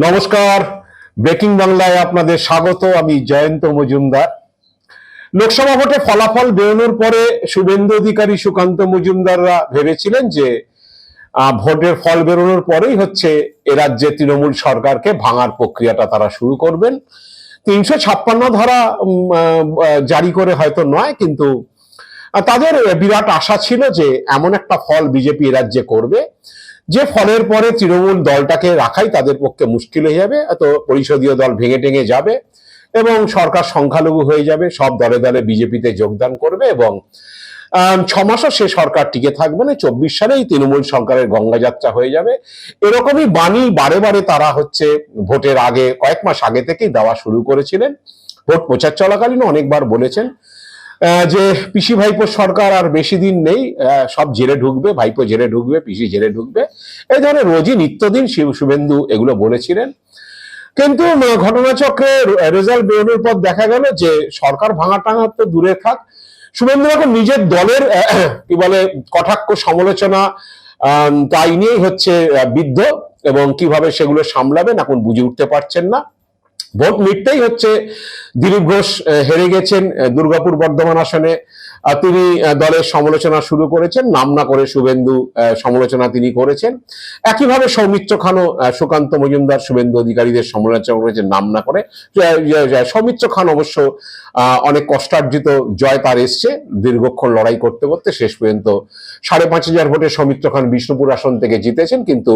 নমস্কার। ব্রেকিং বাংলায় আপনাদের স্বাগত, আমি জয়ন্ত মজুমদার। লোকসভা ভোটে ফলাফল বেরোনোর পরে শুভেন্দু অধিকারী সুকান্ত মজুমদাররা ভেবেছিলেন যে ভোটের ফল বেরোনোর পরেই হচ্ছে এ রাজ্যে তৃণমূল সরকারকে ভাঙার প্রক্রিয়াটা তারা শুরু করবেন। তিনশো ছাপ্পান্ন ধারা জারি করে হয়তো নয়, কিন্তু তাদের বিরাট আশা ছিল যে এমন একটা ফল বিজেপি রাজ্যে করবে। যে ফলের পরে তৃণমূল দলটাকে রাখাই তাদের পক্ষে মুশকিল হয়ে যাবে, এত পরিষদীয় দল ভেঙে টেঙে যাবে এবং সরকার সংখ্যালঘু হয়ে যাবে, সব দলে দলে বিজেপিতে যোগদান করবে এবং ছ মাসও সে সরকার টিকে থাকবে না, চব্বিশ সালেই তৃণমূল সরকারের গঙ্গাযাত্রা হয়ে যাবে। এরকমই বাণী বারে বারে তারা হচ্ছে ভোটের আগে, কয়েক মাস আগে থেকেই দেওয়া শুরু করেছিলেন। ভোট প্রচার চলাকালীন অনেকবার বলেছেন যে পিসি ভাইপো সরকার আর বেশি দিন নেই সব জেলে ঢুকবে, ভাইপো জেলে ঢুকবে, পিসি জেলে ঢুকবে। এই ধরনের রোজই নিত্যদিন শিব শুভেন্দু এগুলো বলেছিলেন। কিন্তু ঘটনাচক্রে রেজাল্ট বেরোনোর পর দেখা গেল যে সরকার ভাঙা টাঙা তো দূরে থাক। শুভেন্দু এখন নিজের দলের কি বলে, কটাক্ষ, সমালোচনা তাই নিয়েই হচ্ছে বিদ্ধ এবং কীভাবে সেগুলো সামলাবেন এখন বুঝে উঠতে পারছেন না। ভোট মিটতেই হচ্ছে দিলীপ ঘোষ হেরে গেছেন দুর্গাপুর বর্ধমান আসনে। তিনি দলের সমালোচনা শুরু করেছেন, নাম না করে শুভেন্দু সমালোচনা তিনি করেছেন। একইভাবে সৌমিত্র খানও সুকান্ত মজুমদার, শুভেন্দু অধিকারীদের সমালোচনা করেছেন, নাম না করে। সৌমিত্র খান অবশ্য অনেক কষ্টার্জিত জয় তার এসছে, দীর্ঘক্ষণ লড়াই করতে করতে শেষ পর্যন্ত সাড়ে পাঁচ হাজার ভোটে সৌমিত্র খান বিষ্ণুপুর আসন থেকে জিতেছেন, কিন্তু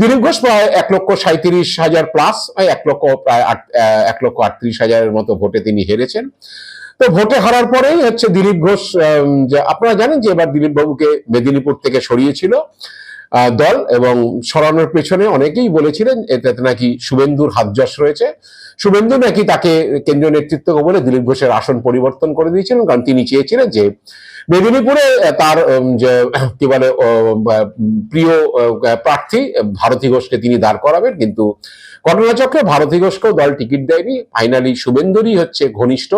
দিলীপ ঘোষ প্রায় এক লক্ষ সাঁত্রিশ হাজার প্লাস এক লক্ষ প্রায় এক লক্ষ আটত্রিশ হাজারের মতো ভোটে তিনি হেরেছেন। তো ভোটে হারার পরেই হচ্ছে দিলীপ ঘোষ আপনারা জানেন যে এবার দিলীপ বাবুকে মেদিনীপুর থেকে সরিয়েছিল। দল এবং সরানোর পেছনে অনেকেই বলেছিলেন এতে নাকি শুভেন্দুর হাতযশ রয়েছে। শুভেন্দু নাকি তাকে কেন্দ্রীয় নেতৃত্ব বলে দিলীপ ঘোষের আসন পরিবর্তন করে দিয়েছিলেন, কারণ তিনি চেয়েছিলেন যে মেদিনীপুরে তার যে, কি বলে প্রিয় প্রার্থী ভারতী ঘোষকে তিনি দাঁড় করাবেন, কিন্তু ঘটনাচক্রে ভারতী ঘোষকেও দল টিকিট দেয়নি। ফাইনালি শুভেন্দুরই হচ্ছে ঘনিষ্ঠ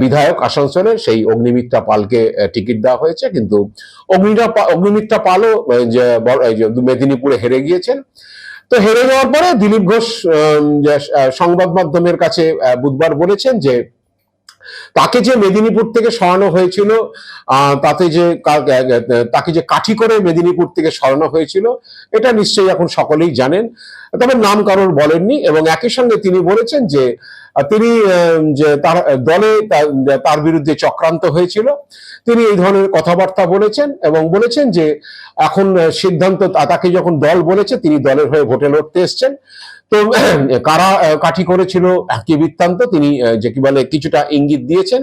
বিধায়ক আসানসোলের সেই অগ্নিমিত্রা পালকে টিকিট দেওয়া হয়েছে। কিন্তু অগ্নিটা অগ্নিমিত্রা পালও মেদিনীপুরে হেরে গিয়েছেন। তো হেরে যাওয়ার পরে দিলীপ ঘোষ সংবাদ মাধ্যমের কাছে বুধবার বলেছেন যে তাকে যে মেদিনীপুর থেকে সরানো হয়েছিল তাতে যে তাকে যে কাঠি করে মেদিনীপুর থেকে সরানো হয়েছিল, এটা নিশ্চয়ই এখন সকলেই জানেন। তবে নাম কারোর বলেননি এবং একই সঙ্গে তিনি বলেছেন যে, তিনি যে তার দলে তার বিরুদ্ধে চক্রান্ত হয়েছিল। তিনি এই ধরনের কথাবার্তা বলেছেন এবং বলেছেন যে, এখন সিদ্ধান্ত তাকে যখন দল বলেছে, তিনি দলের হয়ে ভোটে লড়তে এসছেন। তো কারা কাঠি করেছিল কি বৃত্তান্ত তিনি যে কি বলে কিছুটা ইঙ্গিত দিয়েছেন।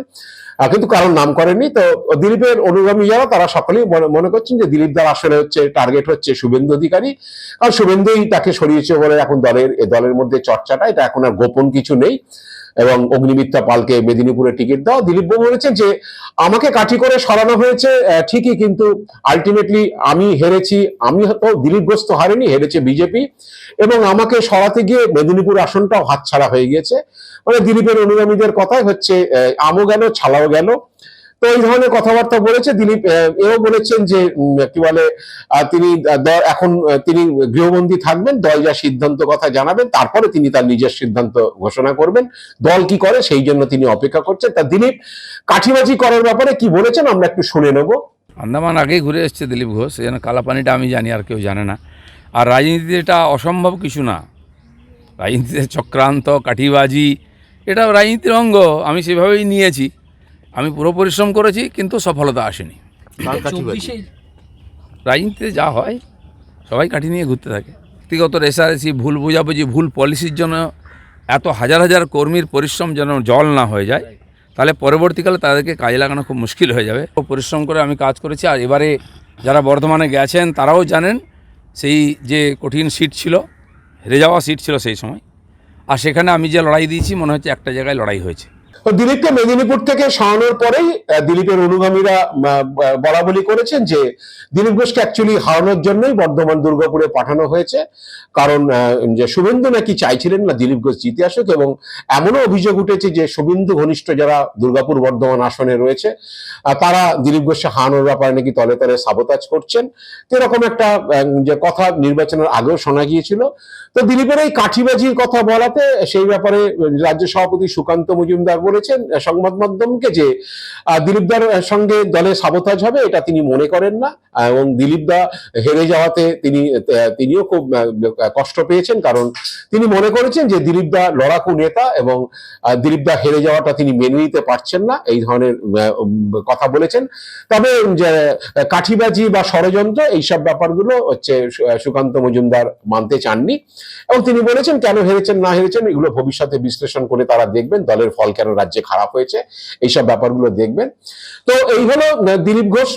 কিন্তু কারণ নাম করেনি তো দিলীপের অনুগামী যারা, তারা সকলেই মনে- করছেন যে দিলীপ দার আসলে হচ্ছে টার্গেট হচ্ছে শুভেন্দু অধিকারী। আর শুভেন্দুই তাকে সরিয়েছে বলে এখন দলের দলের মধ্যে চর্চাটা। এটা এখন আর গোপন কিছু নেই। এবং অগ্নিমিত্রা পালকে মেদিনীপুরে টিকিট দাও দিলীপ বাবু বলেছেন যে, আমাকে কাঠি করে সরানো হয়েছে ঠিকই, কিন্তু আলটিমেটলি আমি হেরেছি। আমি তো দিলীপ হারেনি, হেরেছে বিজেপি। এবং আমাকে সরাতে গিয়ে মেদিনীপুর আসনটাও হাতছাড়া হয়ে গিয়েছে। মানে দিলীপের অনুগামীদের কথাই হচ্ছে আমও গেল, ছালাও গেল। তো এই ধরনের কথাবার্তা বলেছে দিলীপ এও বলেছেন যে কি বলে তিনি এখন তিনি গৃহবন্দী থাকবেন, দল যা সিদ্ধান্ত কথা জানাবেন, তারপরে তিনি তার নিজের সিদ্ধান্ত ঘোষণা করবেন, দল কি করে, সেই জন্য তিনি অপেক্ষা করছেন। তা দিলীপ, কাঠিবাজি করার ব্যাপারে কি বলেছেন, আমরা একটু শুনে নেব। আন্দামান আগেই ঘুরে এসছে দিলীপ ঘোষ এই জন্য কালাপানিটা আমি জানি, আর কেউ জানে না। আর রাজনীতিতে এটা অসম্ভব কিছু না। রাজনীতিতে চক্রান্ত, কাঠিবাজি, এটা রাজনীতির অঙ্গ, আমি সেভাবেই নিয়েছি। আমি পুরো পরিশ্রম করেছি কিন্তু সফলতা আসেনি। রাজনীতিতে যা হয় সবাই কাঠি নিয়ে ঘুরতে থাকে। ব্যক্তিগত রেসারেসি ভুল বোঝাবুঝি ভুল পলিসির জন্য এত হাজার হাজার কর্মীর পরিশ্রম যেন জল না হয়ে যায় তাহলে পরবর্তীকালে তাদেরকে কাজে লাগানো খুব মুশকিল হয়ে যাবে। পরিশ্রম করে আমি কাজ করেছি আর এবারে যারা বর্ধমানে গেছেন তারাও জানেন সেই যে কঠিন সিট ছিল হেরে যাওয়া সিট ছিল সেই সময়। আর সেখানে আমি যে লড়াই দিয়েছি মনে হচ্ছে একটা জায়গায় লড়াই হয়েছে। তো দিলীপকে মেদিনীপুর থেকে সরানোর পরেই দিলীপের অনুগামীরা আহ, আহ, বলা বলি করেছেন যে দিলীপ ঘোষকে অ্যাকচুয়ালি হারানোর জন্যই বর্ধমান দুর্গাপুরে পাঠানো হয়েছে। কারণ যে শুভেন্দু নাকি চাইছিলেন না দিলীপ ঘোষ জিতে আসুক এবং এমনও অভিযোগ উঠেছে যে শুভেন্দু ঘনিষ্ঠ যারা দুর্গাপুর বর্ধমান আসনে রয়েছে তারা দিলীপ ঘোষকে হারানোর ব্যাপারে নাকি তলে তলে সাবতাজ করছেন। তো এরকম একটা যে কথা নির্বাচনের আগেও শোনা গিয়েছিল। তো দিলীপের এই কাঠিবাজির কথা বলাতে সেই ব্যাপারে রাজ্য সভাপতি সুকান্ত মজুমদার বলেছেন সংবাদ মাধ্যমকে যে দিলীপদার সঙ্গে দলে সাবোতাজ হবে এটা তিনি মনে করেন না। এবং দিলীপ দা হেরে যাওয়াতে তিনি তিনিও খুব কষ্ট পেয়েছেন কারণ তিনি মনে করেছেন যে দিলীপ দা লড়াকু নেতা এবং আহ, দিলীপ দা হেরে যাওয়াটা তিনি মেনে নিতে পারছেন না এই ধরনের কথা বলেছেন। তবে কাঠিবাজি বা ষড়যন্ত্র এইসব ব্যাপারগুলো হচ্ছে সুকান্ত মজুমদার মানতে চাননি। এবং তিনি বলেছেন কেন হেরেছেন না হেরেছেন এগুলো ভবিষ্যতে বিশ্লেষণ করে তারা দেখবেন দলের ফল কেন রাজ্যে খারাপ হয়েছে, এইসব ব্যাপারগুলো দেখবেন। তো এই হলো দিলীপ ঘোষ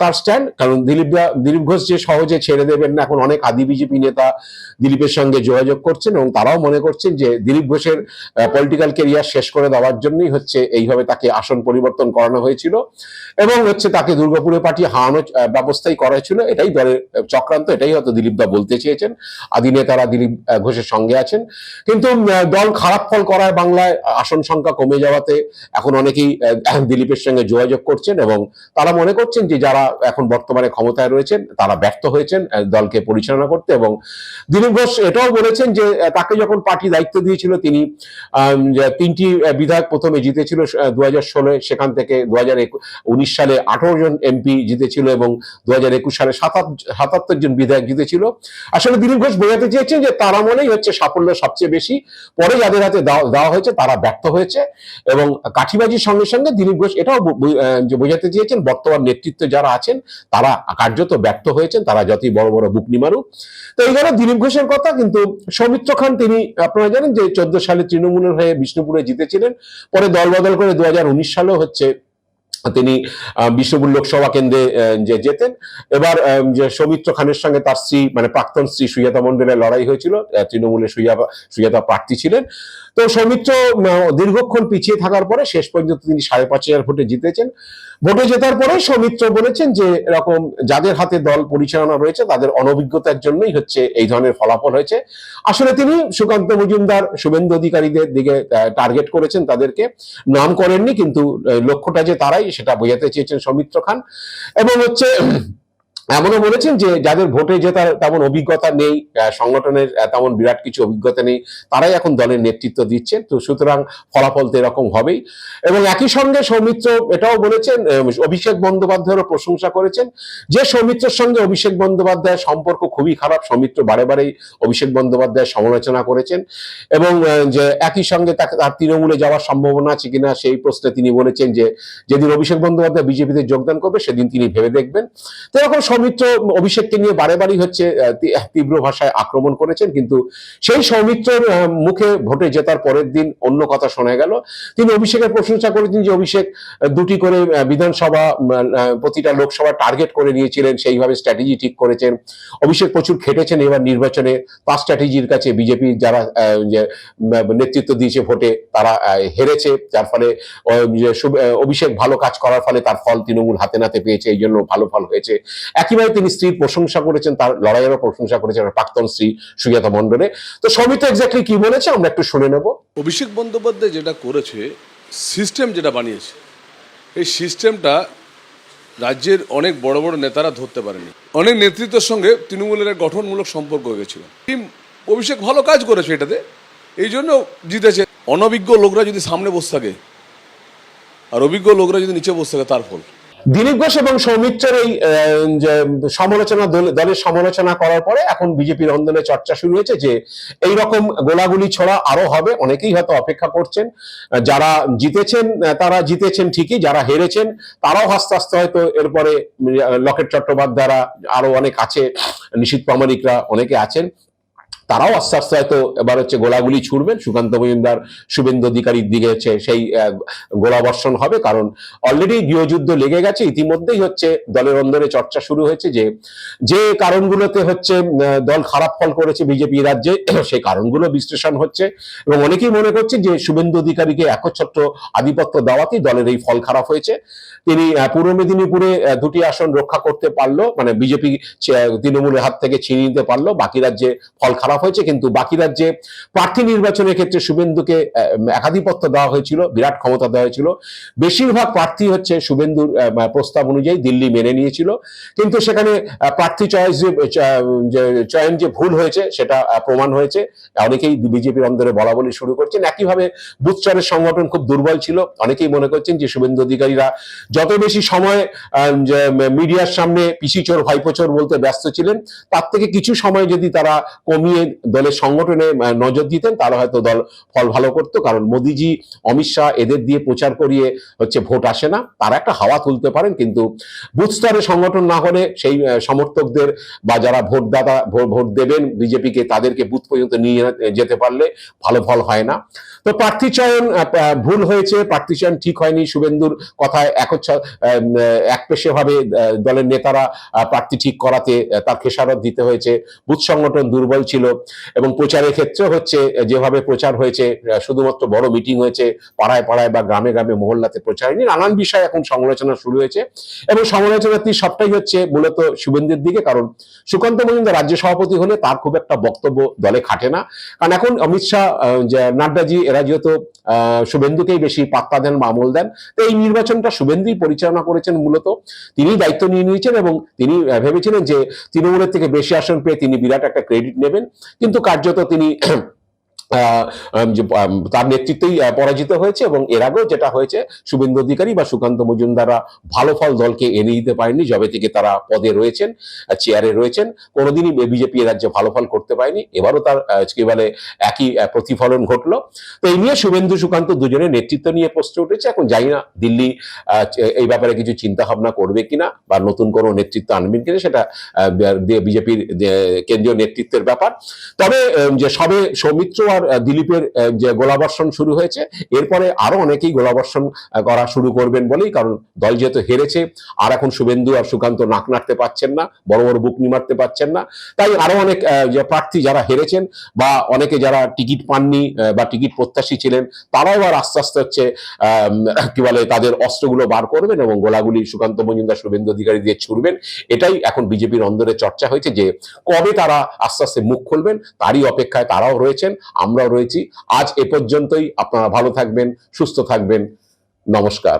তার স্ট্যান্ড কারণ দিলীপ দিলীপ ঘোষ যে সহজে ছেড়ে দেবেন না, এখন অনেক আদি বিজেপি নেতা দিলীপের সঙ্গে যোগাযোগ করছেন এবং তারাও মনে করছেন যে দিলীপ ঘোষের পলিটিক্যাল কেরিয়ার শেষ করে দেওয়ার জন্যই হচ্ছে এইভাবে তাকে আসন পরিবর্তন করানো হয়েছিল এবং হচ্ছে তাকে দুর্গাপুরে পাঠিয়ে হারানোর ব্যবস্থাই করা হয়েছিল এটাই দলের চক্রান্ত, এটাই হয়তো দিলীপ দা বলতে চেয়েছেন। আদি নেতারা দিলীপ ঘোষের সঙ্গে আছেন। কিন্তু দল খারাপ ফল করায় বাংলায় আসন সংখ্যা কমে যাওয়াতে এখন অনেকেই দিলীপের সঙ্গে যোগাযোগ করছেন এবং তারা মনে করছেন যে যারা এখন বর্তমানে ক্ষমতায় রয়েছেন, তারা ব্যর্থ হয়েছেন দলকে পরিচালনা করতে এবং দিলীপ ঘোষ এটাও বলেছেন যে তাকে যখন পার্টি দায়িত্ব দিয়েছিল তিনি তিনটি বিধায়ক প্রথমে জিতেছিল দু হাজার ষোলোয় সেখান থেকে দু হাজার উনিশ সালে আঠারো জন এমপি জিতেছিল এবং দু হাজার একুশ সালে সাতাত্তর জন বিধায়ক জিতেছিল। আসলে দিলীপ ঘোষ বোঝাতে চেয়েছেন যে তারা মনেই হচ্ছে সাফল্য সবচেয়ে বেশি। পরে যাদের হাতে দেওয়া হয়েছে তারা ব্যর্থ হয়েছে। এবং কাঠিবাজির সঙ্গে সঙ্গে দিলীপ ঘোষ এটাও বোঝাতে চেয়েছেন, বর্তমান নেতৃত্বে যারা আছেন, তারা কার্যত ব্যর্থ হয়েছেন, তারা যতই বড় বড় বুকনি মারুক। তো এই গেল দিলীপ ঘোষের কথা কিন্তু সৌমিত্র খান, তিনি আপনারা জানেন যে চোদ্দ সালে তৃণমূলের হয়ে বিষ্ণুপুরে জিতেছিলেন, পরে দল বদল করে দু সালেও হচ্ছে তিনি বিষ্ণুপুর লোকসভা কেন্দ্রে যে যেতেন এবার যে সৌমিত্র খানের সঙ্গে তার স্ত্রী মানে প্রাক্তন স্ত্রী সুজাতা মন্ডলের লড়াই হয়েছিল তৃণমূলের তৃণমূলে সুজাতা সুজাতা প্রার্থী ছিলেন। তো সৌমিত্র দীর্ঘক্ষণ পিছিয়ে থাকার পরে শেষ পর্যন্ত তিনি সাড়ে পাঁচ হাজার ভোটে জিতেছেন। ভোটে জেতার পরে সৌমিত্র বলেছেন যে, এরকম যাদের হাতে দল পরিচালনা রয়েছে, তাদের অনভিজ্ঞতার জন্যই হচ্ছে এই ধরনের ফলাফল হয়েছে। আসলে তিনি সুকান্ত মজুমদার, শুভেন্দু অধিকারীদের দিকে টার্গেট করেছেন তাদেরকে। নাম করেননি, কিন্তু লক্ষ্যটা যে তারাই, সেটা বোঝাতে চেয়েছেন সৌমিত্র খান। এবং হচ্ছে এমনও বলেছেন যে যাদের ভোটে জেতার তেমন অভিজ্ঞতা নেই সংগঠনের তেমন বিরাট কিছু অভিজ্ঞতা নেই, তারাই এখন দলের নেতৃত্ব দিচ্ছেন। তো সুতরাং ফলাফল তো এরকম হবেই। এবং একই সঙ্গে সৌমিত্র এটাও বলেছেন অভিষেক বন্দ্যোপাধ্যায়েরও প্রশংসা করেছেন যে সৌমিত্রের সঙ্গে অভিষেক বন্দ্যোপাধ্যায়ের সম্পর্ক খুবই খারাপ। সৌমিত্র বারে বারেই অভিষেক বন্দ্যোপাধ্যায়ের সমালোচনা করেছেন এবং যে একই সঙ্গে তাকে, তার তৃণমূলে যাওয়ার সম্ভাবনা আছে কিনা সেই প্রশ্নে তিনি বলেছেন যে যেদিন অভিষেক বন্দ্যোপাধ্যায় বিজেপিতে যোগদান করবে, সেদিন তিনি ভেবে দেখবেন। তো এরকম সৌমিত্র অভিষেককে নিয়ে বারে বারেই হচ্ছে তীব্র ভাষায় আক্রমণ করেছেন, কিন্তু সেই সৌমিত্রের মুখে ভোটে জেতার পরের দিন অন্য কথা শোনা গেল। তিনি অভিষেকের প্রশংসা করেছেন যে অভিষেক দুটি করে বিধানসভা প্রতিটা লোকসভা টার্গেট করে নিয়েছিলেন, সেইভাবে স্ট্র্যাটেজি ঠিক করেছেন। অভিষেক প্রচুর খেটেছেন এবার নির্বাচনে, তার স্ট্র্যাটেজির কাছে বিজেপি যারা নেতৃত্ব দিয়েছে ভোটে, তারা হেরেছে, যার ফলে অভিষেক ভালো কাজ করার ফলে তার ফল তৃণমূল হাতে নাতে পেয়েছে এই জন্য ভালো ফল হয়েছে। একইভাবে তিনি স্ত্রীর প্রশংসা করেছেন, তার লড়াইয়েরও প্রশংসা করেছেন প্রাক্তন স্ত্রী সুজাতা মণ্ডলে। তো সৌমিত্র এক্স্যাক্টলি কি বলেছে আমরা একটু শুনে নেব। অভিষেক বন্দ্যোপাধ্যায় যেটা করেছে সিস্টেম যেটা বানিয়েছে, এই সিস্টেমটা রাজ্যের অনেক বড় বড় নেতারা ধরতে পারেনি। অনেক নেতৃত্বের সঙ্গে তৃণমূলের গঠনমূলক সম্পর্ক গেছিল অভিষেক ভালো কাজ করেছে এটাতে, এই জন্য জিতেছে। অনভিজ্ঞ লোকরা যদি সামনে বসে থাকে, আর অভিজ্ঞ লোকরা যদি নিচে বসে থাকে, তার ফল। দিলীপ ঘোষ এবং সৌমিত্রের এই সমালোচনা দলের সমালোচনা করার পরে এখন বিজেপির অন্দরে চর্চা শুরু হয়েছে যে এই রকম গোলাগুলি ছড়া আরও হবে। অনেকেই হয়তো অপেক্ষা করছেন যারা জিতেছেন তারা জিতেছেন ঠিকই, যারা হেরেছেন, তারাও আস্তে আস্তে হয়তো এরপরে লকেট চট্টোপাধ্যায়রা আরও অনেক আছে, নিশীত প্রামাণিকরা অনেকে আছেন। তারাও আস্তে আস্তে হয়তো এবার হচ্ছে গোলাগুলি ছুড়বেন। সুকান্ত মজুমদার শুভেন্দু অধিকারীর দিকে হচ্ছে সেই আহ, গোলাবর্ষণ হবে কারণ অলরেডি গৃহযুদ্ধ লেগে গেছে। ইতিমধ্যেই হচ্ছে দলের অন্দরে চর্চা শুরু হয়েছে যে যে কারণগুলোতে হচ্ছে দল খারাপ ফল করেছে বিজেপি রাজ্যে সেই কারণগুলো বিশ্লেষণ হচ্ছে এবং অনেকেই মনে করছে যে শুভেন্দু অধিকারীকে একচ্ছত্র আধিপত্য দেওয়াতেই দলের এই ফল খারাপ হয়েছে। তিনি পূর্ব মেদিনীপুরে দুটি আসন রক্ষা করতে পারল মানে বিজেপি তৃণমূলের হাত থেকে ছিনিয়ে নিতে পারল বাকি রাজ্যে ফল খারাপ হয়েছে, কিন্তু বাকি রাজ্যে প্রার্থী নির্বাচনের ক্ষেত্রে শুভেন্দুকে একাধিপত্য দেওয়া হয়েছিল, বিরাট ক্ষমতা দেওয়া হয়েছিল। বেশিরভাগ প্রার্থী হচ্ছে শুভেন্দুর প্রস্তাব অনুযায়ী দিল্লি মেনে নিয়েছিল। কিন্তু সেখানে প্রার্থী চয়েস যে চয়ন যে ভুল হয়েছে, সেটা প্রমাণ হয়েছে। অনেকেই বিজেপির অন্দরে বলা বলি শুরু করছেন। একইভাবে বুথচরের সংগঠন খুব দুর্বল ছিল। অনেকেই মনে করছেন যে শুভেন্দু অধিকারীরা যত বেশি সময় মিডিয়ার সামনে পিসি চোর, ভাইপো বলতে ব্যস্ত ছিলেন, তার থেকে কিছু সময় যদি তারা কমিয়ে দলের সংগঠনে নজর দিতেন তাহলে হয়তো দল ফল ভালো করতো, কারণ মোদিজি, অমিত শাহ এদের দিয়ে প্রচার করিয়ে হচ্ছে ভোট আসে না। তারা একটা হাওয়া তুলতে পারেন, কিন্তু বুথ স্তরে সংগঠন না হলে সেই সমর্থকদের বা যারা ভোটদাতা, ভোট দেবেন বিজেপিকে, তাদেরকে বুথ পর্যন্ত নিয়ে যেতে পারলে ভালো ফল হয় না। তো প্রার্থী চয়ন ভুল হয়েছে, প্রার্থী চয়ন ঠিক হয়নি, শুভেন্দুর কথায় একচ্ছ একপেশে ভাবে দলের নেতারা প্রার্থী ঠিক করাতে তার খেসারত দিতে হয়েছে। বুথ সংগঠন দুর্বল ছিল এবং প্রচারের ক্ষেত্রে হচ্ছে, যেভাবে প্রচার হয়েছে শুধুমাত্র বড় মিটিং হয়েছে, পাড়ায় পাড়ায় বা গ্রামে গ্রামে মহল্লাতে প্রচার নিয়ে নানান বিষয় এখন সমালোচনা শুরু হয়েছে। এবং সমালোচনার তীর সবটাই হচ্ছে মূলত শুভেন্দুর দিকে, কারণ সুকান্ত মজুমদার রাজ্য সভাপতি হলে তার খুব একটা বক্তব্য দলে খাটে না। কারণ এখন অমিত শাহ নাড্ডাজি, এরা যেহেতু শুভেন্দুকেই বেশি পাত্তা দেন বা আমল দেন, তো এই নির্বাচনটা শুভেন্দুই পরিচালনা করেছেন মূলত। তিনি দায়িত্ব নিয়ে নিয়েছেন এবং তিনি ভেবেছিলেন যে তৃণমূলের থেকে বেশি আসন পেয়ে তিনি বিরাট একটা ক্রেডিট নেবেন। কিন্তু কার্যত তিনি তার নেতৃত্বেই পরাজিত হয়েছে এবং এর আগেও যেটা হয়েছে, শুভেন্দু অধিকারী বা সুকান্ত মজুমদাররা ভালো ফল দলকে এনে দিতে পারেনি যবে থেকে তারা পদে রয়েছেন চেয়ারে রয়েছেন। কোনোদিনই বিজেপি রাজ্যে ভালো ফল করতে পারেনি। এবারও তার কি বলে একই প্রতিফলন ঘটলো। তো এই নিয়ে শুভেন্দু, সুকান্ত দুজনের নেতৃত্ব নিয়ে প্রশ্ন উঠেছে। এখন জানি না দিল্লি এই ব্যাপারে কিছু চিন্তা ভাবনা করবে কিনা বা নতুন কোনো নেতৃত্ব আনবেন কিনা সেটা বিজেপির কেন্দ্রীয় নেতৃত্বের ব্যাপার। তবে যে সবে সৌমিত্র আহ, দিলীপের যে গোলাবর্ষণ শুরু হয়েছে এরপরে আরও অনেকেই গোলাবর্ষণ করা শুরু করবেন বলেই কারণ দল যেহেতু হেরেছে আর এখন শুভেন্দু আর সুকান্ত নাক নাড়তে পারছেন না বড় বড় বুক নিমারতে পারছেন না তাই আরও অনেক যে প্রার্থী যারা হেরেছেন বা অনেকে যারা টিকিট পাননি বা টিকিট প্রত্যাশী ছিলেন তারাও আর আস্তে আস্তে হচ্ছে কি বলে তাদের অস্ত্রগুলো বার করবেন এবং গোলাগুলি সুকান্ত মজুমদার শুভেন্দু অধিকারী দিয়ে ছুড়বেন এটাই এখন বিজেপির অন্দরে চর্চা হয়েছে যে কবে তারা আস্তে আস্তে মুখ খুলবেন তারই অপেক্ষায় তারাও রয়েছেন আমরাও রয়েছি। আজ এ পর্যন্তই। আপনারা ভালো থাকবেন সুস্থ থাকবেন। নমস্কার।